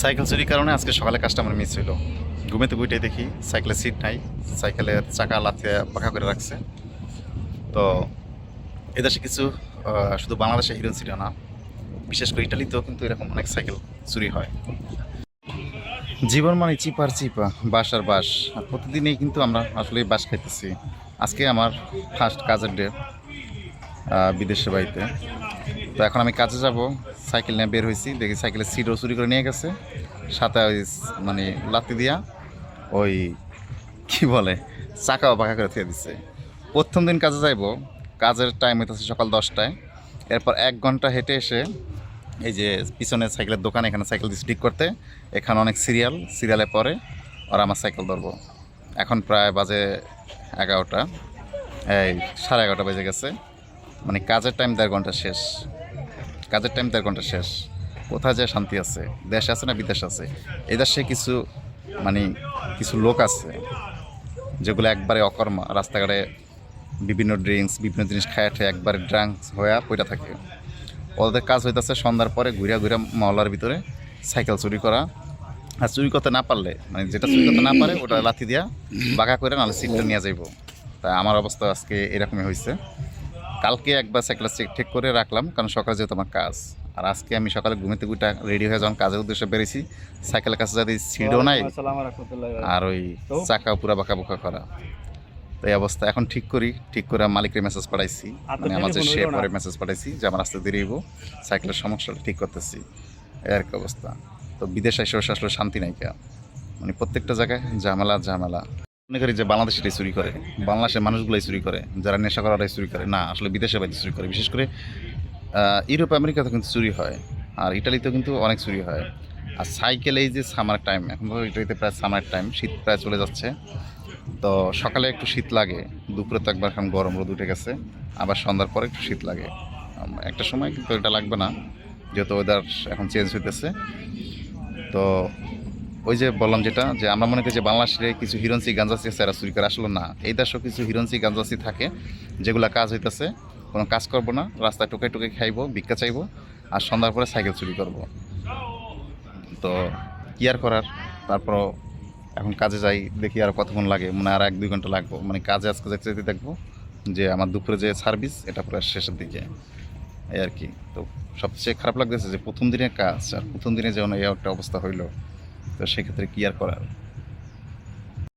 Cycle চুরির কারণে আজকে সকালে কাস্টমার মিস হইল। ঘুমেতে বইটাই দেখি সাইকেলের সিট নাই, সাইকেলের চাকা লাথিয়ে পাখা করে রাখছে। তো এদেশে কিছু শুধু বাংলাদেশে হিরোইন সিটি না, বিশেষ করে ইটালিতেও কিন্তু এরকম অনেক সাইকেল চুরি হয়। জীবন মানে চিপার চিপা বাস আর বাস আর প্রতিদিনই কিন্তু আমরা আসলে বাস খাইতেছি। আজকে আমার ফার্স্ট কাজের ডে বিদেশে বাড়িতে। তো এখন আমি কাজে যাব সাইকেল নিয়ে বের হয়েছি। দেখি সাইকেলের সিটও চুরি করে নিয়ে গেছে। সাথে ওই মানে লাতি দিয়া ওই, কি বলে, চাকাও বাঁকা করে থিয়ে দিচ্ছে প্রথম দিন কাজে যাইব, কাজের টাইম হইতেছে সকাল দশটায়। এরপর এক ঘণ্টা হেঁটে এসে এই যে পিছনে সাইকেলের দোকান, এখানে সাইকেল দিয়ে ঠিক করতে। এখানে অনেক সিরিয়াল সিরিয়ালে পরে ওরা আমার সাইকেল ধরবো। এখন প্রায় বাজে এগারোটা, এই সাড়ে এগারোটা বেজে গেছে। মানে কাজের টাইম দেড় ঘণ্টা শেষ। কাজের টাইম দেড় ঘণ্টা শেষ। কোথায় যে শান্তি আছে? দেশ আছে না বিদেশ আছে? এই দেশে কিছু মানে কিছু লোক আছে, যেগুলো একবারে অকর্মা, রাস্তাঘাটে বিভিন্ন ড্রিঙ্কস বিভিন্ন জিনিস খায় ঠে একবারে ড্রাঙ্কস হয়ে পইটা থাকে। ওদের কাজ হইতেছে সন্ধ্যার পরে ঘুরা ঘুরা মহলার ভিতরে সাইকেল চুরি করা। আর চুরি করতে না পারলে মানে যেটা চুরি করতে না পারে, ওটা লাথি দিয়া বাঁকা করে নাহলে সিটটা নিয়ে যাইব। তাই আমার অবস্থা আজকে এরকমই হয়েছে কালকে একবার সাইকেল সিট ঠিক করে রাখলাম কারণ সকালে যেহেতু আমার কাজ। আর আজকে আমি সকালে ঘুমিতে গুটা রেডি হয়ে যখন কাজের উদ্দেশ্যে বেরিয়েছি সাইকেলের কাছে যাতে সিটও নাই আর ওই চাকা পুরা বাঁকা বোকা করা। তো এই অবস্থা। এখন ঠিক করি ঠিক করে মালিকের মেসেজ পাঠাইছি। মানে আমার যে সে পরে মেসেজ পাঠাইছি যে আমার আসতে দেরি হইব সাইকেলের সমস্যাটা ঠিক করতেছি। এই আর কি অবস্থা। তো বিদেশে এসে বসে আসলে শান্তি নাই কে মানে প্রত্যেকটা জায়গায় ঝামেলা ঝামেলা। মনে করি যে বাংলাদেশটাই চুরি করে, বাংলাদেশের মানুষগুলাই চুরি করে, যারা নেশা করারাই চুরি করে, না, আসলে বিদেশে বাইরে চুরি করে। বিশেষ করে ইউরোপ, আমেরিকাতে কিন্তু চুরি হয়, আর ইটালিতেও কিন্তু অনেক চুরি হয়। আর সাইকেল এই যে সামার টাইম এখন তো ইটালিতে প্রায় সামার টাইম শীত প্রায় চলে যাচ্ছে। তো সকালে একটু শীত লাগে, দুপুরে তো একবার এখন গরম রোদ উঠে গেছে, আবার সন্ধ্যার পরে একটু শীত লাগে। একটা সময় কিন্তু এটা লাগবে না, যেহেতু ওয়েদার এখন চেঞ্জ হইতেছে। তো ওই যে বললাম যেটা, যে আমরা মনে করি যে বাংলাদেশে কিছু হিরন্সি গাঞ্জাসি আছে এরা চুরি করে আসলে না। এই দেশেও কিছু হিরন্সি গাঞ্জাসি থাকে, যেগুলা কাজ হইতেছে, কোনো কাজ করব না, রাস্তায় টোকে টোকে খাইবো, ভিক্ষা চাইব, আর সন্ধ্যার পরে সাইকেল চুরি করব। তো কি আর করার? তারপর এখন কাজে যাই, দেখি আর কতক্ষণ লাগে মানে আর এক দুই ঘণ্টা লাগবো। মানে কাজে আজকে যেতে দেখব যে আমার দুপুরে যে সার্ভিস, এটা পুরো শেষের দিকে। এই আর কি। তো সবচেয়ে খারাপ লাগতেছে যে প্রথম দিনের কাজ, আর প্রথম দিনে যেমন এই একটা অবস্থা হইল। তো সেক্ষেত্রে কি আর করার?